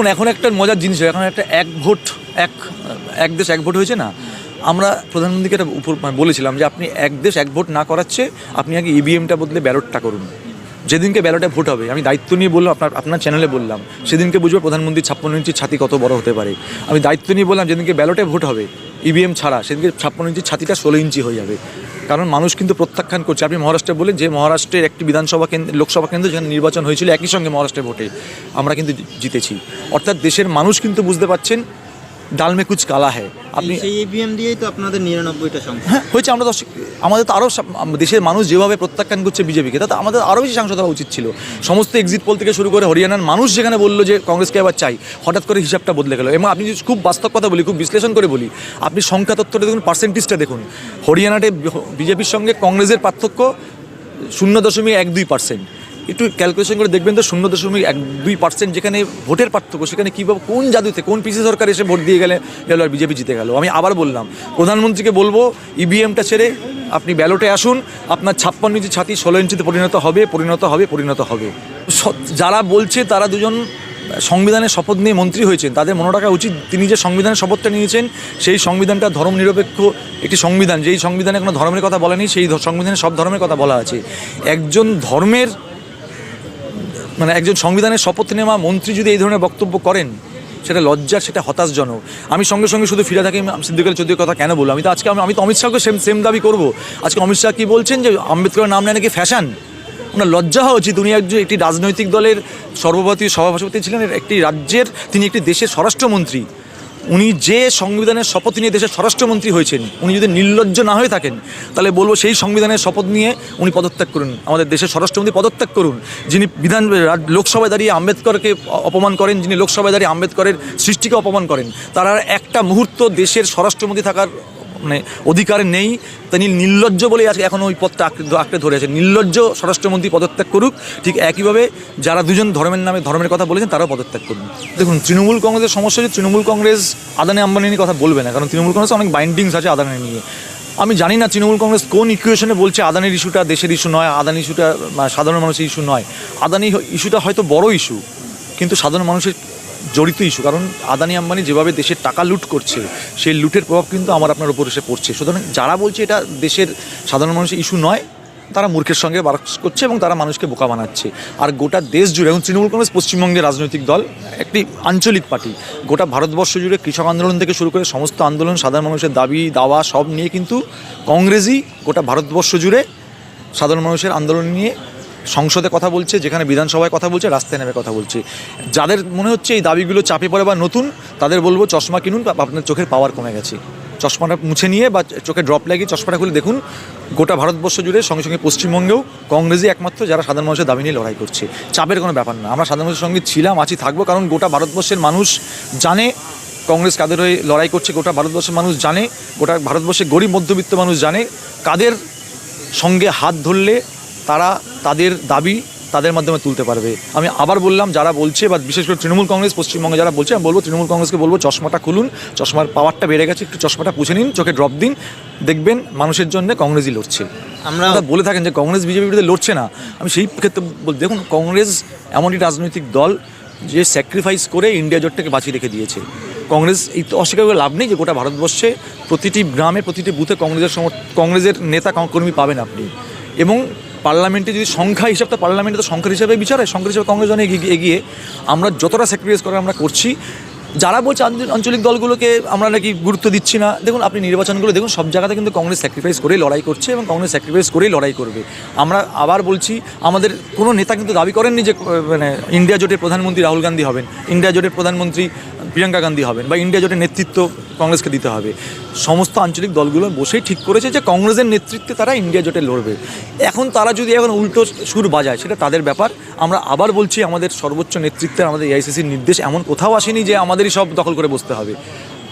দেখুন, এখন একটা মজার জিনিস এখন একটা এক ভোট, এক এক দেশ এক ভোট হয়েছে না? আমরা প্রধানমন্ত্রীকে এটা উপর মানে বলেছিলাম যে আপনি এক দেশ এক ভোট না করাচ্ছে, আপনি আগে ইভিএমটা বদলে ব্যালটটা করুন। যেদিনকে ব্যালটে ভোট হবে, আমি দায়িত্ব নিয়ে বললাম, আপনার আপনার চ্যানেলে বললাম, সেদিনকে বুঝবে প্রধানমন্ত্রী ছাপ্পান্ন ইঞ্চি ছাতি কত বড় হতে পারে। আমি দায়িত্ব নিয়ে বললাম, যেদিনকে ব্যালটে ভোট হবে ইভিএম ছাড়া সেদিকে ছাপ্পান্ন ইঞ্চি ছাতিটা ষোলো ইঞ্চি হয়ে যাবে। কারণ মানুষ কিন্তু প্রত্যাখ্যান করছে। আপনি মহারাষ্ট্রে বলেন যে মহারাষ্ট্রের একটি বিধানসভা কেন্দ্র, লোকসভা কেন্দ্র যেখানে নির্বাচন হয়েছিল, একই সঙ্গে মহারাষ্ট্রের ভোটে আমরা কিন্তু জিতেছি। অর্থাৎ দেশের মানুষ কিন্তু বুঝতে ডালমে কুচ কালা হ্যায়। আপনি সেই ইভিএম দিয়েই তো আপনাদের নিরানব্বইটা সংখ্যা হ্যাঁ হয়েছে আমরা তো আমাদের তো আরও দেশের মানুষ যেভাবে প্রত্যাখ্যান করছে বিজেপিকে তাতে আমাদের আরও বেশি সাংসদ হওয়া উচিত ছিল। সমস্ত এক্সিট পোল থেকে শুরু করে হরিয়ানার মানুষ যেখানে বলল যে কংগ্রেসকে আবার চাই হঠাৎ করে হিসাবটা বদলে গেল। এবং আপনি যদি খুব বাস্তব কথা বলি খুব বিশ্লেষণ করে বলি আপনি সংখ্যা তথ্যটা দেখুন পার্সেন্টেজটা দেখুন। হরিয়ানাতে বিজেপির সঙ্গে কংগ্রেসের পার্থক্য শূন্য দশমিক এক দুই পার্সেন্ট একটু ক্যালকুলেশন করে দেখবেন তো শূন্য দশমিক এক, দুই পার্সেন্ট যেখানে ভোটের পার্থক্য, সেখানে কীভাবে, কোন জাদুতে, কোন পিসি সরকার এসে ভোট দিয়ে গেলে গেল আর বিজেপি জিতে গেল? আমি আবার বললাম, প্রধানমন্ত্রীকে বলব ইভিএমটা ছেড়ে আপনি ব্যালটে আসুন, আপনার ছাপ্পান্ন ইঞ্চি ছাতি ষোলো ইঞ্চিতে পরিণত হবে পরিণত হবে পরিণত হবে। যারা বলছে তারা দুজন সংবিধানের শপথ নিয়ে মন্ত্রী হয়েছেন, তাদের মনে রাখা উচিত, তিনি যে সংবিধানের শপথটা নিয়েছেন, সেই সংবিধানটা ধর্ম নিরপেক্ষ একটি সংবিধান, যেই সংবিধানে কোনো ধর্মের কথা বলা নেই সেই সংবিধানে সব ধর্মের কথা বলা আছে। একজন ধর্মের মানে একজন সংবিধানের শপথ নেওয়া মন্ত্রী যদি এই ধরনের বক্তব্য করেন, সেটা লজ্জার, সেটা হতাশজনক। আমি সঙ্গে সঙ্গে শুধু ফিরে থাকি সিদ্দিকাল চৌধুরীর কথা কেন বলব আমি তো আজকে, আমি তো অমিত শাহকে সেম সেম দাবি করব। আজকে অমিত শাহ কী বলছেন যে আম্বেদকরের নাম নেয় নাকি ফ্যাশন? ওনার লজ্জা হওয়া উচিত। উনি একজন একটি রাজনৈতিক দলের সর্বভারতীয় সভাপতি ছিলেন একটি রাজ্যের, তিনি একটি দেশের স্বরাষ্ট্রমন্ত্রী। উনি যে সংবিধানের শপথ নিয়ে দেশের স্বরাষ্ট্রমন্ত্রী হয়েছেন, উনি যদি নির্লজ্জ না হয়ে থাকেন, তাহলে বলব সেই সংবিধানের শপথ নিয়ে উনি পদত্যাগ করুন। আমাদের দেশের স্বরাষ্ট্রমন্ত্রী পদত্যাগ করুন। যিনি বিধান লোকসভায় দাঁড়িয়ে আম্বেদকরকে অপমান করেন, যিনি লোকসভায় দাঁড়িয়ে আম্বেদকরের সৃষ্টিকে অপমান করেন, তারা একটা মুহূর্ত দেশের স্বরাষ্ট্রমন্ত্রী থাকার মানে অধিকার নেই, তিনি নির্লজ্জ বলেই আজকে এখন ওই পদটা আঁকড়ে ধরে আছে নির্লজ্জ স্বরাষ্ট্রমন্ত্রী পদত্যাগ করুক, ঠিক একইভাবে যারা দুজন ধর্মের নামে, ধর্মের কথা বলেছেন তারাও পদত্যাগ করুন। দেখুন, তৃণমূল কংগ্রেসের সমস্যা হচ্ছে তৃণমূল কংগ্রেস আদানি আম্বানি নিয়ে কথা বলবে না, কারণ তৃণমূল কংগ্রেস অনেক বাইন্ডিংস আছে আদানি নিয়ে। আমি জানি না তৃণমূল কংগ্রেস কোন ইকুয়েশনে বলছে আদানির ইস্যুটা দেশের ইস্যু নয়, আদানি ইস্যুটা মানে সাধারণ মানুষের ইস্যু নয়। আদানি ইস্যুটা হয়তো বড় ইস্যু কিন্তু সাধারণ মানুষের জড়িত ইস্যু কারণ আদানি আম্বানি যেভাবে দেশের টাকা লুট করছে, সেই লুটের প্রভাব কিন্তু আমার আপনার উপর এসে পড়ছে। সুতরাং যারা বলছে এটা দেশের সাধারণ মানুষের ইস্যু নয়, তারা মূর্খের সঙ্গে বাস করছে এবং তারা মানুষকে বোকা বানাচ্ছে। আর গোটা দেশ জুড়ে এখন তৃণমূল কংগ্রেস পশ্চিমবঙ্গের রাজনৈতিক দল, একটি আঞ্চলিক পার্টি, গোটা ভারতবর্ষ জুড়ে কৃষক আন্দোলন থেকে শুরু করে সমস্ত আন্দোলন, সাধারণ মানুষের দাবি, দাওয়া সব নিয়ে কিন্তু কংগ্রেসই গোটা ভারতবর্ষ জুড়ে সাধারণ মানুষের আন্দোলন নিয়ে সংসদে কথা বলছে, যেখানে বিধানসভায় কথা বলছে, রাস্তায় নেমে কথা বলছে। যাদের মনে হচ্ছে এই দাবিগুলো চাপে পড়ে বা নতুন, তাদের বলব চশমা কিনুন আপনার চোখের পাওয়ার কমে গেছে। চশমাটা মুছে নিয়ে বা চোখে ড্রপ লাগিয়ে চশমাটা খুলে দেখুন, গোটা ভারতবর্ষ জুড়ে, সঙ্গে সঙ্গে পশ্চিমবঙ্গেও কংগ্রেসই একমাত্র যারা সাধারণ মানুষের দাবি নিয়ে লড়াই করছে। চাপের কোনো ব্যাপার না। আমরা সাধারণ মানুষের সঙ্গে ছিলাম, আছি, থাকব, কারণ গোটা ভারতবর্ষের মানুষ জানে, কংগ্রেস কাদের হয়ে লড়াই করছে, গোটা ভারতবর্ষের মানুষ জানে, গোটা ভারতবর্ষের গরিব মধ্যবিত্ত মানুষ জানে, কাদের সঙ্গে হাত ধরলে তারা তাদের দাবি তাদের মাধ্যমে তুলতে পারবে। আমি আবার বললাম যারা বলছে বা বিশেষ করে তৃণমূল কংগ্রেস পশ্চিমবঙ্গে যারা বলছে আমি বলব তৃণমূল কংগ্রেসকে বলব চশমাটা খুলুন চশমার পাওয়ারটা বেড়ে গেছে একটু চশমাটা পুছে নিন চোখে ড্রপ দিন দেখবেন মানুষের জন্য কংগ্রেসই লড়ছে। আমরা বলে থাকেন যে কংগ্রেস বিজেপির বিরুদ্ধে লড়ছে না। আমি সেই ক্ষেত্রে বল দেখুন কংগ্রেস এমনই রাজনৈতিক দল যে স্যাক্রিফাইস করে ইন্ডিয়া জোটটাকে বাঁচিয়ে রেখে দিয়েছে। কংগ্রেস এই তো অস্বীকার করে লাভ নেই যে গোটা ভারতবর্ষে প্রতিটি গ্রামে প্রতিটি বুথে কংগ্রেসের সমর্থ কংগ্রেসের নেতা কর্মী পাবেন আপনি। এবং পার্লামেন্টে যদি সংখ্যা হিসাবটা, পার্লামেন্টে তো সংখ্যার হিসাবে বিচার হয়, সংখ্যার হিসাবে কংগ্রেস অনেক এগিয়ে- আমরা যতটা স্যাক্রিফাইস করার আমরা করছি। যারা বলছে আঞ্চলিক দলগুলোকে আমরা নাকি গুরুত্ব দিচ্ছি না, দেখুন আপনি নির্বাচনগুলো দেখুন, সব জায়গাতে কিন্তু কংগ্রেস স্যাক্রিফাইস করেই লড়াই করছে এবং কংগ্রেস স্যাক্রিফাইস করেই লড়াই করবে। আমরা আবার বলছি, আমাদের কোনো নেতা কিন্তু দাবি করেননি যে মানে ইন্ডিয়া জোটের প্রধানমন্ত্রী রাহুল গান্ধী হবেন। ইন্ডিয়া জোটের প্রধানমন্ত্রী প্রিয়াঙ্কা গান্ধী হবেন বা ইন্ডিয়া জোটের নেতৃত্ব কংগ্রেসকে দিতে হবে। সমস্ত আঞ্চলিক দলগুলো বসেই ঠিক করেছে যে কংগ্রেসের নেতৃত্বে তারা ইন্ডিয়া জোটে লড়বে। এখন তারা যদি এখন উল্টো সুর বাজায়, সেটা তাদের ব্যাপার। আমরা আবার বলছি আমাদের সর্বোচ্চ নেতৃত্বের, আমাদের এআইসিসির নির্দেশ এমন কোথাও আসেনি যে আমাদেরই সব দখল করে বসতে হবে।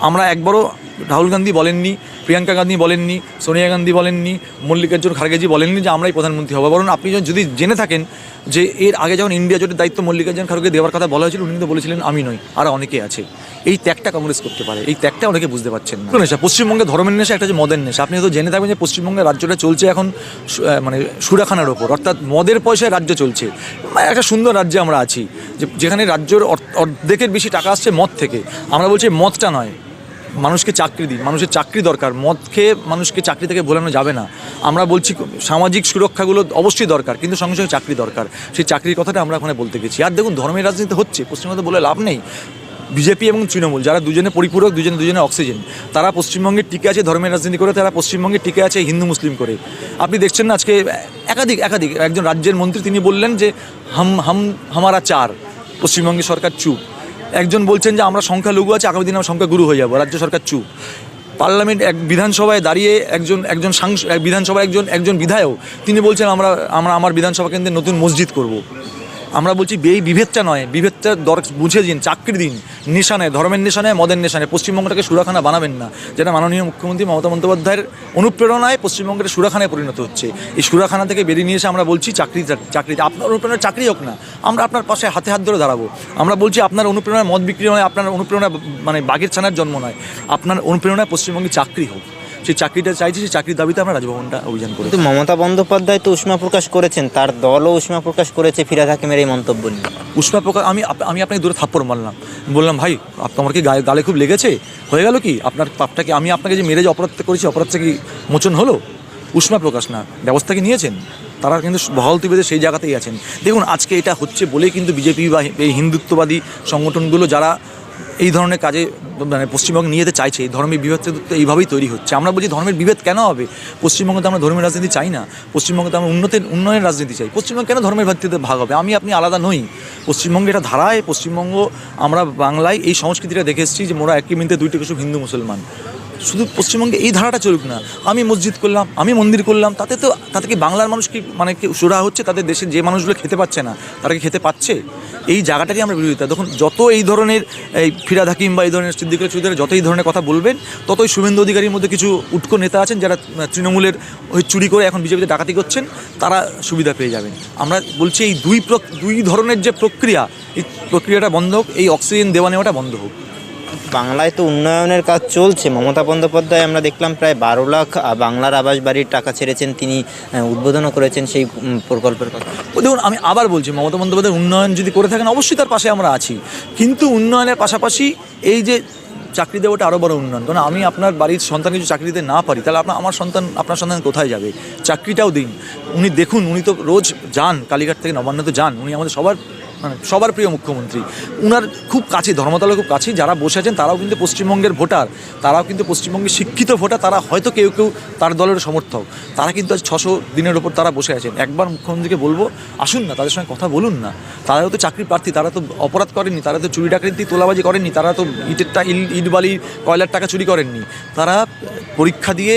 আমরা একবারও রাহুল গান্ধী বলেননি, প্রিয়াঙ্কা গান্ধী বলেননি, সোনিয়া গান্ধী বলেননি, মল্লিকার্জুন খার্গেজি বলেননি যে আমরাই প্রধানমন্ত্রী হব। বরং আপনি যদি জেনে থাকেন যে এর আগে যখন ইন্ডিয়া জোটের দায়িত্ব মল্লিকার্জুন খার্গে দেওয়ার কথা বলা হয়েছিল, উনি কিন্তু বলেছিলেন, আমি নই, আর অনেকে আছে। এই ত্যাগটা কংগ্রেস করতে পারে, এই ত্যাগটা অনেকে বুঝতে পারছেন না। নেশা পশ্চিমবঙ্গে ধর্মের নেশা একটা যে মদের নেশা। আপনি হয়তো জেনে থাকবেন যে পশ্চিমবঙ্গের রাজ্যটা চলছে এখন মানে সুরাখানার ওপর। অর্থাৎ মদের পয়সায় রাজ্য চলছে। মানে একটা সুন্দর রাজ্যে আমরা আছি যেখানে রাজ্যের অর- অর্ধেকের বেশি টাকা আসছে মদ থেকে। আমরা বলছি মদটা নয় মানুষকে চাকরি দিন মানুষের চাকরি দরকার, মদ খেয়ে মানুষকে চাকরি থেকে ভোলানো যাবে না। আমরা বলছি সামাজিক সুরক্ষাগুলো অবশ্যই দরকার, কিন্তু সঙ্গে সঙ্গে চাকরি দরকার। সেই চাকরির কথাটা আমরা ওখানে বলতে গেছি। আর দেখুন, ধর্মের রাজনীতি হচ্ছে, পশ্চিমবঙ্গে বলে লাভ নেই। বিজেপি এবং তৃণমূল, যারা দুজনে পরিপূরক, দুজনে দুজনে অক্সিজেন, তারা পশ্চিমবঙ্গে টিকে আছে ধর্মের রাজনীতি করে, তারা পশ্চিমবঙ্গে টিকে আছে হিন্দু মুসলিম করে। আপনি দেখছেন না আজকে, একাধিক একাধিক, একজন রাজ্যের মন্ত্রী তিনি বললেন যে, হাম হাম, হামারা চার, পশ্চিমবঙ্গে সরকার চুপ। একজন বলছেন যে আমরা সংখ্যালঘু আছে, আগামী দিনে আমরা সংখ্যাগুরু হয়ে যাব, রাজ্য সরকার চুপ পার্লামেন্ট এক বিধানসভায় দাঁড়িয়ে একজন একজন সাংস বিধানসভায় একজন একজন বিধায়ক, তিনি বলছেন আমরা আমরা আমার বিধানসভা কেন্দ্রে নতুন মসজিদ করব। আমরা বলছি এই বিভেদটা নয়, বিভেদটা দর বুঝে দিন, চাকরি দিন। নিশানে, ধর্মের নিশানে, মদের নিশানে। পশ্চিমবঙ্গটাকে সুরাখানা বানাবেন না। যেটা মাননীয় মুখ্যমন্ত্রী মমতা বন্দ্যোপাধ্যায়ের অনুপ্রেরণায় পশ্চিমবঙ্গের সুরাখানায় পরিণত হচ্ছে। এই সুরাখানা থেকে বেরিয়ে নিয়ে এসে আমরা বলছি, চাকরি চাকরি আপনার অনুপ্রেরণার চাকরি হোক না। আমরা আপনার পাশে হাতে হাত ধরে দাঁড়াবো। আমরা বলছি আপনার অনুপ্রেরণায় মদ বিক্রি নয়, আপনার অনুপ্রেরণা মানে বাঘের ছানার জন্ম নয়। আপনার অনুপ্রেরণায় পশ্চিমবঙ্গে চাকরি হোক। সেই চাকরিটা চাইছি সেই চাকরির দাবিতে আমরা রাজভবনটা অভিযান করি কিন্তু মমতা বন্দ্যোপাধ্যায় তো উষ্মা প্রকাশ করেছেন তার দলও উষ্মা প্রকাশ করেছে ফিরাদ হাকিমের এই মন্তব্য নিয়ে। উষ্মা প্রকাশ আমি আমি আপনাকে দূরে থাপ্পড় মারলাম। বললাম ভাই আপ- তোমার কি গায়ে গালে খুব লেগেছে? হয়ে গেল কি? আপনার পাপটাকে আমি আপনাকে যে মেরে যে অপরাধ করেছি অপরাধটা কি মোচন হলো? উষ্মা প্রকাশ না ব্যবস্থা কি নিয়েছেন? তারা কিন্তু বহালতি বেঁধে সেই জায়গাতেই আছেন। দেখুন আজকে এটা হচ্ছে বলেই কিন্তু বিজেপি বা এই হিন্দুত্ববাদী সংগঠনগুলো যারা এই ধরনের কাজে মানে পশ্চিমবঙ্গ নিয়ে যেতে চাইছে, এই ধর্মের বিভেদটা তো এইভাবেই তৈরি হচ্ছে। আমরা বলছি ধর্মের বিভেদ কেন হবে? পশ্চিমবঙ্গে তো আমরা ধর্মের রাজনীতি চাই না। পশ্চিমবঙ্গে তো আমরা উন্নতের, উন্নয়নের রাজনীতি চাই। পশ্চিমবঙ্গ কেন ধর্মের ভিত্তিতে ভাগ হবে? আমি, আপনি আলাদা নই। পশ্চিমবঙ্গে এটা ধারায়, পশ্চিমবঙ্গ আমরা বাংলায় এই সংস্কৃতিটা দেখে এসেছি যে মোরা একই মিনিটে দুইটি কিছু হিন্দু, মুসলমান। শুধু পশ্চিমবঙ্গে এই ধারাটা চলুক না। আমি মসজিদ করলাম, আমি মন্দির করলাম, তাতে তো, তাতে কি বাংলার মানুষ কি মানে কি সুরা হচ্ছে? তাদের দেশের যে মানুষগুলো খেতে পাচ্ছে না, তারা কি খেতে পাচ্ছে? এই জায়গাটাকে আমরা বিরোধিতা, দেখুন, যত এই ধরনের, এই ফিরাদ হাকিম বা এই ধরনের সিদ্দিকুল চৌধুরী যত এই ধরনের কথা বলবেন, ততই শুভেন্দু অধিকারীর মধ্যে কিছু উৎকো নেতা আছেন যারা তৃণমূলের ওই চুরি করে এখন বিজেপিতে ডাকাতি করছেন, তারা সুবিধা পেয়ে যাবেন। আমরা বলছি এই দুই দুই ধরনের যে প্রক্রিয়া, এই প্রক্রিয়াটা বন্ধ হোক, এই অক্সিজেন দেওয়া নেওয়াটা বন্ধ হোক। বাংলায় তো উন্নয়নের কাজ চলছে। মমতা বন্দ্যোপাধ্যায় আমরা দেখলাম প্রায় বারো লাখ বাংলার আবাস বাড়ির টাকা ছেড়েছেন, তিনি উদ্বোধনও করেছেন সেই প্রকল্পের কথা। দেখুন, আমি আবার বলছি, মমতা বন্দ্যোপাধ্যায় উন্নয়ন যদি করে থাকেন, অবশ্যই তার পাশে আমরা আছি। কিন্তু উন্নয়নের পাশাপাশি এই যে চাকরি দেওয়াটা আরও বড় উন্নয়ন। কারণ আমি আপনার বাড়ির সন্তান কিছু চাকরি দিতে না পারি, তাহলে আপনার, আমার সন্তান, আপনার সন্তান কোথায় যাবে? চাকরিটাও দিন। উনি দেখুন, উনি তো রোজ যান, কালীঘাট থেকে নবান্ন তো যান, উনি আমাদের সবার মানে সবার প্রিয় মুখ্যমন্ত্রী। উনার খুব কাছে ধর্মতলা খুব কাছে যারা বসে আছেন তারাও কিন্তু পশ্চিমবঙ্গের ভোটার। তারাও কিন্তু পশ্চিমবঙ্গের শিক্ষিত ভোটার, তারা হয়তো কেউ কেউ তার দলের সমর্থক। তারা কিন্তু আজ ছশো দিনের ওপর তারা বসে আছেন। একবার মুখ্যমন্ত্রীকে বলব, আসুন না, তাদের সঙ্গে কথা বলুন না। তারাও তো চাকরি প্রার্থী, তারা তো অপরাধ করেননি, তারা তো চুরি ডাকাতি, তোলাবাজি করেননি, তারা তো ইটের টা, ইট বালি কয়লার টাকা চুরি করেননি। তারা পরীক্ষা দিয়ে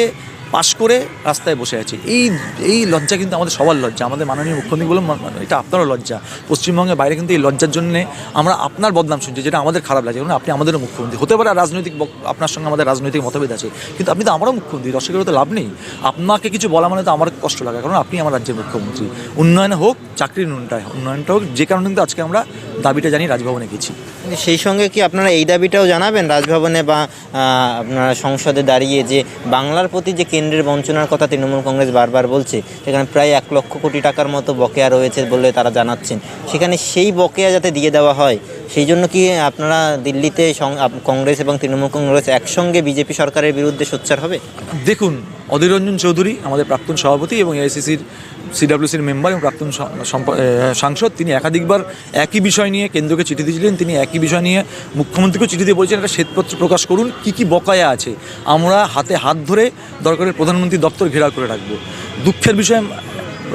পাশ করে রাস্তায় বসে আছে। এই এই লজ্জা কিন্তু আমাদের সবার লজ্জা, আমাদের মাননীয় মুখ্যমন্ত্রী বলুন এটা আপনারও লজ্জা। পশ্চিমবঙ্গের বাইরে কিন্তু এই লজ্জার জন্য আমরা আপনার বদনাম শুনছি, যেটা আমাদের খারাপ লাগে কারণ আপনি আমাদেরও মুখ্যমন্ত্রী। হতে পারে রাজনৈতিক আপনার সঙ্গে আমাদের রাজনৈতিক মতভেদ আছে, কিন্তু আপনি তো আমারও মুখ্যমন্ত্রী দর্শকেরও তো লাভ নেই। আপনাকে কিছু বলা মানে তো আমার কষ্ট লাগে। কারণ আপনি আমার রাজ্যের মুখ্যমন্ত্রী। উন্নয়ন হোক চাকরির উন্নয়নটা উন্নয়নটা হোক যে কারণে কিন্তু আজকে আমরা দাবিটা জানি রাজভবনে গেছি। সেই সঙ্গে কি আপনারা এই দাবিটাও জানাবেন রাজভবনে বা আপনারা সংসদে দাঁড়িয়ে যে বাংলার প্রতি যে কেন্দ্রের বঞ্চনার কথা তৃণমূল কংগ্রেস বারবার বলছে সেখানে প্রায় এক লক্ষ কোটি টাকার মতো বকেয়া রয়েছে বলে তারা জানাচ্ছেন। সেখানে সেই বকেয়া যাতে দিয়ে দেওয়া হয় সেই জন্য কি আপনারা দিল্লিতে কংগ্রেস এবং তৃণমূল কংগ্রেস একসঙ্গে বিজেপি সরকারের বিরুদ্ধে সোচ্চার হবে? দেখুন অধীর রঞ্জন চৌধুরী, আমাদের প্রাক্তন সভাপতি এবং এআইসিসির সিডাব্লিউসির মেম্বার এবং প্রাক্তন সাংসদ, তিনি একাধিকবার একই বিষয় নিয়ে কেন্দ্রকে চিঠি দিয়েছিলেন। তিনি একই বিষয় নিয়ে মুখ্যমন্ত্রীকেও চিঠি দিয়ে বলছেন, একটা শ্বেতপত্র প্রকাশ করুন, কি কি বকায়া আছে। আমরা হাতে হাত ধরে দরকারের প্রধানমন্ত্রী দপ্তর ঘেরাও করে রাখব। দুঃখের বিষয়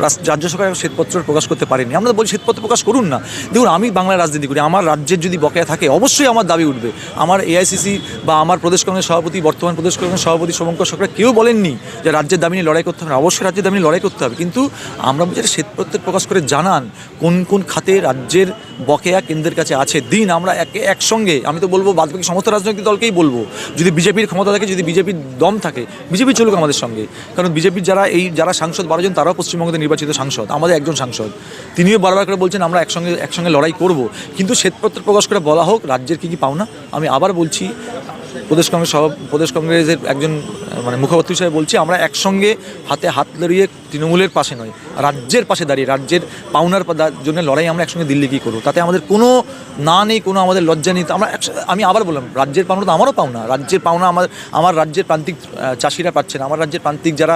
রাজ্য সরকার শ্বেতপত্র প্রকাশ করতে পারেনি। আমরা বলি শ্বেতপত্র প্রকাশ করুন না। দেখুন, আমি বাংলায় রাজনীতি করি, আমার রাজ্যের যদি বকেয়া থাকে, অবশ্যই আমার দাবি উঠবে। আমার এআইসিসি বা আমার প্রদেশ কংগ্রেস সভাপতি, বর্তমান প্রদেশ কংগ্রেস সভাপতি শুভঙ্কর সরকার কেউ বলেননি যে রাজ্যের দাবি নিয়ে লড়াই করতে হবে। অবশ্যই রাজ্যের দাবি নিয়ে লড়াই করতে হবে। কিন্তু আমরা বলছি যে শ্বেতপত্র প্রকাশ করে জানান, কোন কোন খাতে রাজ্যের বকেয়া কেন্দ্রের কাছে আছে। দিন আমরা এক- একসঙ্গে, আমি তো বলব বাদ বাকি সমস্ত রাজনৈতিক দলকেই বলব, যদি বিজেপির ক্ষমতা থাকে, যদি বিজেপির দম থাকে, বিজেপি চলুক আমাদের সঙ্গে। কারণ বিজেপির যারা এই, যারা সাংসদ বারোজন তারাও পশ্চিমবঙ্গের নির্বাচিত সাংসদ, আমাদের একজন সাংসদ, তিনিও বারবার করে বলছেন, আমরা একসঙ্গে একসঙ্গে লড়াই করব। কিন্তু শ্বেতপত্র প্রকাশ করে বলা হোক, রাজ্যের কী কী পাওনা? আমি আবার বলছি প্রদেশ কংগ্রেস সভা প্রদেশ কংগ্রেসের একজন মানে মুখপাত্র হিসেবে বলছি, আমরা একসঙ্গে হাতে হাত লড়িয়ে তৃণমূলের পাশে নয়, রাজ্যের পাশে দাঁড়িয়ে, রাজ্যের পাওনার জন্য লড়াই আমরা একসঙ্গে দিল্লি কি করব? তাতে আমাদের কোনো না নেই, কোনো আমাদের লজ্জা নেই। আমরা আমি আবার বললাম, রাজ্যের পাওনা তো আমারও পাওনা। রাজ্যের পাওনা আমার আমার রাজ্যের প্রান্তিক চাষিরা পাচ্ছে না, আমার রাজ্যের প্রান্তিক যারা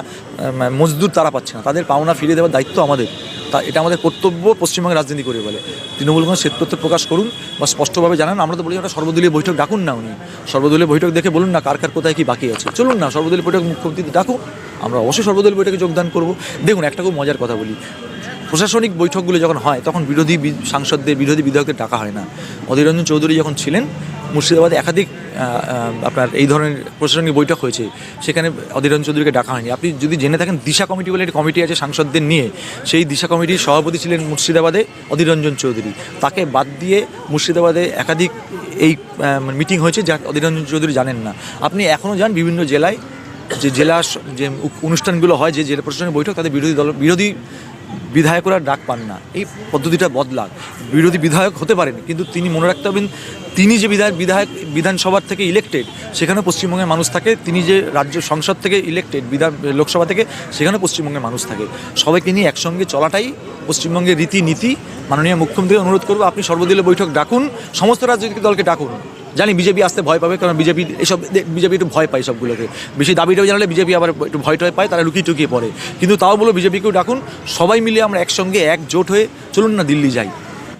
মজদুর তারা পাচ্ছে না। তাদের পাওনা ফিরিয়ে দেওয়ার দায়িত্ব আমাদের। তা এটা আমাদের কর্তব্য পশ্চিমবঙ্গে রাজনীতি করে বলে। তৃণমূল কংগ্রেস শ্বেতপত্র প্রকাশ করুন বা স্পষ্টভাবে জানান, আমরা তো বলি একটা সর্বদলীয় বৈঠক, ডাকুন না উনি। সর্বদলীয় বৈঠক দেখে বলুন না কার কার কোথায় কি বাকি আছে। চলুন না, সর্বদলীয় বৈঠক মুখ্যমন্ত্রী ডাকুন, আমরা অবশ্যই সর্বদলীয় বৈঠকে যোগদান করব। দেখুন, একটা খুব মজার কথা বলি। প্রশাসনিক বৈঠকগুলো যখন হয়, তখন বিরোধী সাংসদদের, বিরোধী বিধায়কদের ডাকা হয় না। অধীর রঞ্জন চৌধুরী যখন ছিলেন মুর্শিদাবাদে একাধিক আপনার এই ধরনের প্রশাসনিক বৈঠক হয়েছে, সেখানে অধীর রঞ্জন চৌধুরীকে ডাকা হয়নি। আপনি যদি জেনে থাকেন, দিশা কমিটি বলে একটি কমিটি আছে সাংসদদের নিয়ে, সেই দিশা কমিটির সভাপতি ছিলেন মুর্শিদাবাদে অধীর রঞ্জন চৌধুরী। তাকে বাদ দিয়ে মুর্শিদাবাদে একাধিক এই মিটিং হয়েছে, যা অধীর রঞ্জন চৌধুরী জানেন না। আপনি এখনও যান বিভিন্ন জেলায়, যে জেলা যে অনুষ্ঠানগুলো হয়, যে জেলা প্রশাসনের বৈঠক, তাদের বিরোধী দল, বিরোধী বিধায়করা ডাক পান না। এই পদ্ধতিটা বদলাক। বিরোধী বিধায়ক হতে পারেন, কিন্তু তিনি মনে রাখতে হবেন তিনি যে বিধায়ক বিধায়ক, বিধানসভার থেকে ইলেকটেড সেখানে পশ্চিমবঙ্গের মানুষ থাকে। তিনি যে রাজ্য সংসদ থেকে ইলেকটেড বিধান, লোকসভা থেকে সেখানে পশ্চিমবঙ্গের মানুষ থাকে। সবাইকে নিয়ে একসঙ্গে চলাটাই পশ্চিমবঙ্গের রীতিনীতি। মাননীয় মুখ্যমন্ত্রী অনুরোধ করব, আপনি সর্বদলীয় বৈঠক ডাকুন, সমস্ত রাজনৈতিক দলকে ডাকুন। জানি বিজেপি আসতে ভয় পাবে, কারণ বিজেপি এসব বিজেপি একটু ভয় পায় সবগুলোকে। বেশি দাবিটাও জানালে বিজেপি আবার একটু ভয় টয় পায়, তারা লুকিয়ে টুকিয়ে পড়ে। কিন্তু তাও বলো বিজেপিকেও ডাকুন, সবাই মিলে আমরা একসঙ্গে একজোট হয়ে চলুন না দিল্লি যাই।